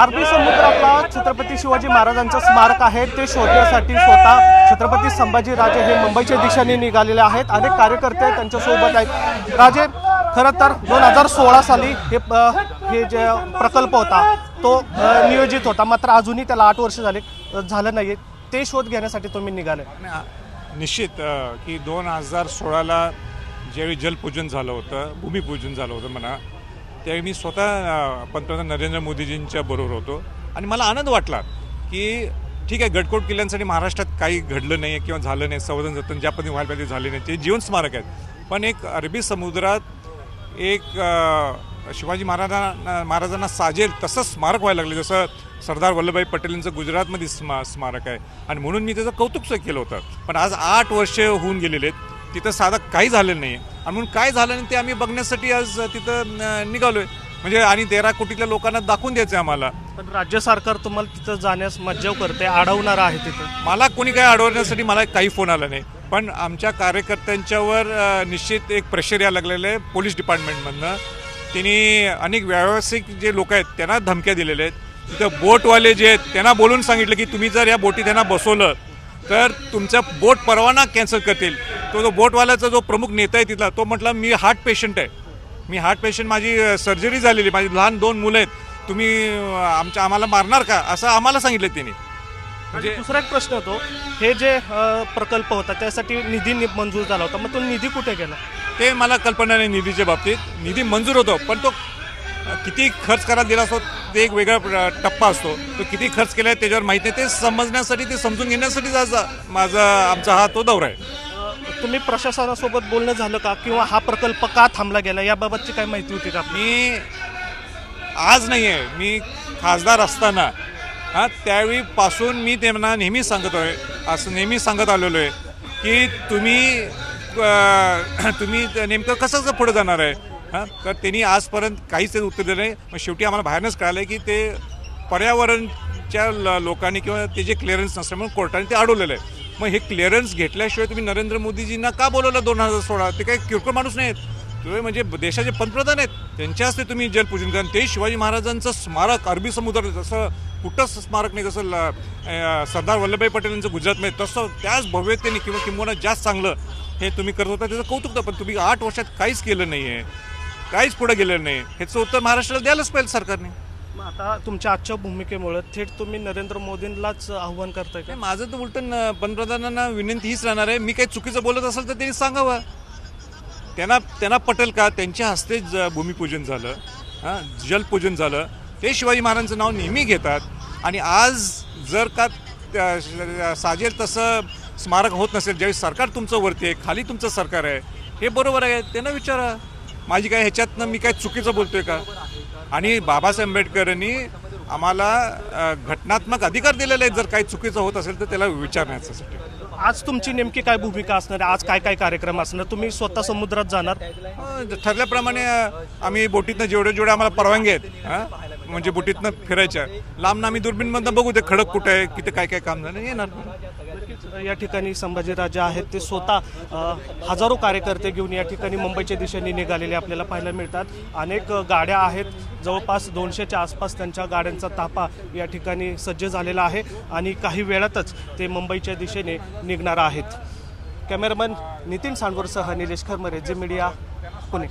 अरबी समुद्रातला छत्रपती शिवाजी महाराजांचं स्मारक आहे. ते शोधण्यासाठी स्वतः छत्रपती संभाजी राजे हे मुंबईच्या दिशेने निघालेले आहेत. अनेक कार्यकर्ते त्यांच्यासोबत आहेत. राजे खरं तर दोन हजार सोळा साली हे हे जे प्रकल्प होता तो नियोजित होता. मात्र अजूनही त्याला आठ वर्ष झाले झालं नाही ते शोध घेण्यासाठी तुम्ही निघाले. निश्चित की दोन हजार सोळाला ज्यावेळी जलपूजन झालं होतं भूमिपूजन झालं होतं म्हणा त्यावेळी मी स्वतः पंतप्रधान नरेंद्र मोदीजींच्या बरोबर होतो. आणि मला आनंद वाटला की ठीक आहे गडकोट किल्ल्यांसाठी महाराष्ट्रात काही घडलं नाही किंवा झालं नाही संवर्धन जतन ज्या पद्धतीने व्हायला पाहिजे झाले नाही ते जीवन स्मारक आहेत. पण एक अरबी समुद्रात एक शिवाजी महाराजांना महाराजांना साजेल तसं स्मारक व्हायला लागलं जसं सरदार वल्लभभाई पटेलांचं गुजरातमध्ये स्मा स्मारक आहे. आणि म्हणून मी त्याचं कौतुकच केलं होतं. पण आज आठ वर्ष होऊन गेलेले आहेत. तिथं साधं काही झालेलं नाही आणि म्हणून काय झालं नाही ते आम्ही बघण्यासाठी आज तिथं अ, निघालोय. म्हणजे आणि तेरा कोटीतल्या लोकांना दाखवून द्यायचं आहे आम्हाला. पण राज्य सरकार तुम्हाला तिथं जाण्यास मज्जाव करते अडवणार आहे तिथं. मला कोणी काही अडवण्यासाठी मला काही फोन आला नाही. पण आमच्या कार्यकर्त्यांच्यावर निश्चित एक प्रेशर यायला लागलेलं आहे पोलीस डिपार्टमेंटमधनं त्यांनी अनेक व्यावसायिक जे लोक आहेत त्यांना धमक्या दिलेल्या आहेत. तिथं बोटवाले जे आहेत त्यांना बोलून सांगितलं की तुम्ही जर या बोटीत त्यांना बसवलं तर तुमचा बोट परवाना कॅन्सल करतील. तो जो बोटवाल्याचा जो प्रमुख नेता आहे तिथला तो म्हटला मी हार्ट पेशंट आहे. मी हार्ट पेशंट माझी सर्जरी झालेली माझी लहान दोन मुलं आहेत. तुम्ही आमच्या आम्हाला मारणार का? असं आम्हाला सांगितलं त्यांनी म्हणजे दुसरा एक प्रश्न होतो हे जे प्रकल्प होता त्यासाठी निधी मंजूर झाला होता मग तो निधी कुठे गेला? ते मला कल्पना नाही निधीच्या बाबतीत. निधी मंजूर होतो पण तो किती खर्च करायला दिला असतो ते एक वेगळा टप्पा असतो. तो किती खर्च केला आहे त्याच्यावर माहिती नाही ते समजण्यासाठी ते समजून घेण्यासाठी माझा आमचा हा तो दौरा आहे. तुम्ही प्रशासनासोबत बोलणं झालं का? किंवा हा प्रकल्प का थांबला गेला? याबाबतची काय माहिती होती का मी आज नाही आहे. मी खासदार असताना हां त्यावेळीपासून मी त्यांना नेहमी सांगत आहे असं नेहमी सांगत आलेलो आहे की तुम्ही तुम्ही नेमकं कसं कसं पुढे जाणार आहे? हां तर त्यांनी आजपर्यंत काहीच ते उत्तर दिलं नाही. मग शेवटी आम्हाला बाहेरनंच कळालं आहे की ते पर्यावरणच्या ल- लोकांनी किंवा ते जे क्लिअरन्स नसल्यामुळे कोर्टाने ते अडवलेलं आहे. मग हे क्लिअरन्स घेतल्याशिवाय तुम्ही नरेंद्र मोदीजींना का बोलवलं दोन हजार सोळा? ते काही किरकोळ माणूस नाहीत. तुम्ही म्हणजे देशाचे पंतप्रधान आहेत त्यांच्या हस्ते तुम्ही जलपूजन करा. ते शिवाजी महाराजांचं स्मारक अरबी समुद्र जसं कुठंच स्मारक नाही जसं ल- सरदार वल्लभभाई पटेल यांचं गुजरातमध्ये तसं त्याच भव्यतेने किंवा किंवा जास्त चांगलं हे तुम्ही करत होता त्याचं कौतुक पण तुम्ही आठ वर्षात काहीच केलं नाही आहे काहीच पुढे गेलेलं नाही. ह्याचं उत्तर महाराष्ट्राला द्यायलाच पाहिजे सरकारने. मग आता तुमच्या आजच्या भूमिकेमुळे थेट तुम्ही नरेंद्र मोदींनाच आव्हान करताय का? नाही, माझं तर उलट न- पंतप्रधानांना विनंती हीच राहणार आहे. मी काही चुकीचं बोलत असेल तर त्यांनी सांगावं. त्यांना त्यांना पटेल का? त्यांच्या हस्ते ज- भूमिपूजन झालं हां जलपूजन झालं. ते शिवाजी महाराजांचं नाव नेहमी घेतात. आणि आज जर का त्या- साजेल तसं स्मारक होत नसेल ज्यावेळी सरकार तुमचं वरती आहे खाली तुमचं सरकार आहे हे बरोबर आहे. त्यांना विचारा. माझी काय ह्याच्यातनं मी काय चुकीचं बोलतोय का? आणि बाबासाहेब आंबेडकरांनी आम्हाला घटनात्मक अधिकार दिलेले आहेत. जर काही चुकीचं होत असेल तर त्याला विचारण्यासाठी आज तुमची नेमकी काय भूमिका असणार? आज काय काय कार्यक्रम असणार? तुम्ही स्वतः समुद्रात जाणार? ठरल्याप्रमाणे आम्ही बोटीतनं जेवढे जेवढे आम्हाला परवानगी आहेत हा? म्हणजे बोटीतनं फिरायच्या लांबनं आम्ही दुर्बीनमधनं बघू ते खडक कुठे आहे किती काय काय काम झालं येणार. या ठिकाणी संभाजीराजे आहेत ते स्वतः हजारो कार्यकर्ते घेऊन या ठिकाणी मुंबईच्या दिशेने निघालेले आपल्याला पाहायला मिळतात. अनेक गाड्या आहेत. जवळपास दोनशेच्या आसपास त्यांच्या गाड्यांचा ताफा या ठिकाणी सज्ज झालेला आहे आणि काही वेळातच ते मुंबईच्या दिशेने निघणार आहेत. कॅमेरामन नितीन सांडवरसह निलेश खरमरे जे मीडिया पुणे.